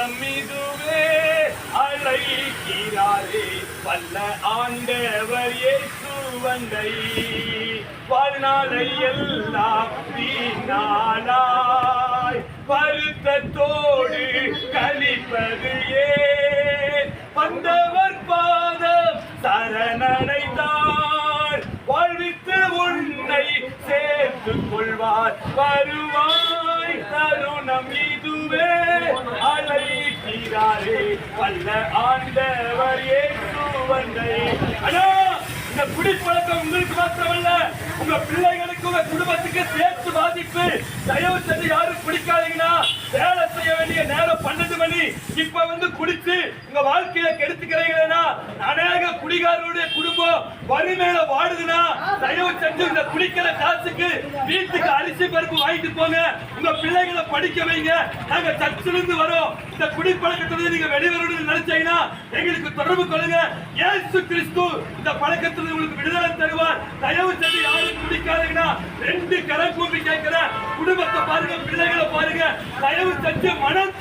நம்மிதுவே அழைக்கிறாரே. வல்ல ஆண்டவர் இயேசு வந்தை. வாழ்நாளை எல்லாம் வீணானாய் வருத்தத்தோடு கழிப்பது ஏன்? வந்தவர் பாதம் சரணடைந்தார். வாழ்வித்து உன்னை சேர்த்துக் கொள்வார். வருவாய் தருணம் இது. அழைக்கிறாரே வல்ல ஆண்டவர் இயேசு அண்ணா இந்த குடிப்பழக்கம் உங்களுக்கு மாத்திரமல்ல. உங்க பிள்ளைகளுக்கு உங்க குடும்பத்துக்கு சேர்த்து பாதிப்பு தயவு செஞ்சு யாரும் குடிக்காதீங்கன்னா வேலை செய்ய வேண்டிய நேரம் பன்னெண்டு மணி. இப்ப வந்து குடிச்சு உங்க வாழ்க்கையில கெடுத்துக்கிறீங்களா அநேக குடிகாரருடைய குடும்பம் வறுமையில வாடுதுன்னா தயவு செஞ்சு இந்த குடிக்கிற காசுக்கு வீட்டுக்கு அரிசி பருப்பு வாங்கிட்டு போங்க. உங்க பிள்ளைகளை படிக்க வைங்க. நாங்க சர்ச்சிலிருந்து வரோம். இந்த குடிப்பழக்கத்துல நீங்க வெளிவரணும்னு நினைச்சீங்கன்னா எங்களுக்கு தொடர்பு கொள்ளுங்க. ஏசு கிறிஸ்து இந்த பழக்கத்துல உங்களுக்கு விடுதலை தருவார். தயவு செஞ்சு யாரும் குடிக்காதீங்கன்னா ரெண்டு கரை கூப்பி கேட்கிற குடும்பத்தை பாருங்க பிள்ளைகளை பாருங்க. தயவு செஞ்சு மனம்